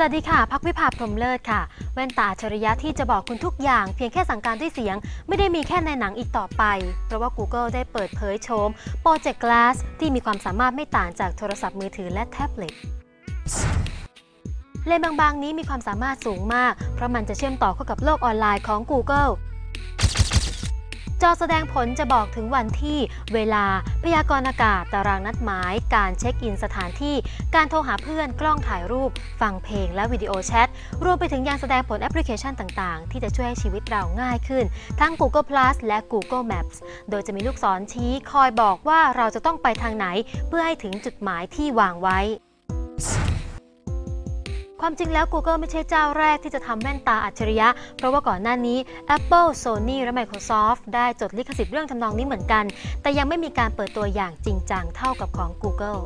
สวัสดีค่ะ พักวิภาพรมเลิศค่ะ แว่นตาอัจฉริยะที่จะบอกคุณทุกอย่าง เพียงแค่สั่งการด้วยเสียง ไม่ได้มีแค่ในหนังอีกต่อไป เพราะว่า Google ได้เปิดเผยโฉม Project Glass ที่มีความสามารถไม่ต่างจากโทรศัพท์มือถือและแท็บเล็ตเลนส์บางๆนี้มีความสามารถสูงมาก เพราะมันจะเชื่อมต่อเข้ากับโลกออนไลน์ของ Google อแสดงผลจะบอกถึงวันที่ เวลา พยากรณ์อากาศ ตารางนัดหมาย การเช็คอินสถานที่ การโทรหาเพื่อน กล้องถ่ายรูป ฟังเพลง และวิดีโอแชท รวมไปถึงยังแสดงผลแอปพลิเคชันต่างๆ ที่จะช่วยให้ชีวิตเราง่ายขึ้น ทั้ง Google Plus และ Google Maps โดยจะมีลูกศรชี้คอยบอกว่าเราจะต้องไปทางไหน เพื่อให้ถึงจุดหมายที่วางไว้ ความจริงแล้ว Google ไม่ใช่เจ้าแรกที่จะทำแว่นตาอัจฉริยะ เพราะว่าก่อนหน้านี้ Apple, Sony และ Microsoft ได้จดลิขสิทธิ์เรื่องทำนองนี้เหมือนกัน แต่ยังไม่มีการเปิดตัวอย่างจริงจังเท่ากับของ Google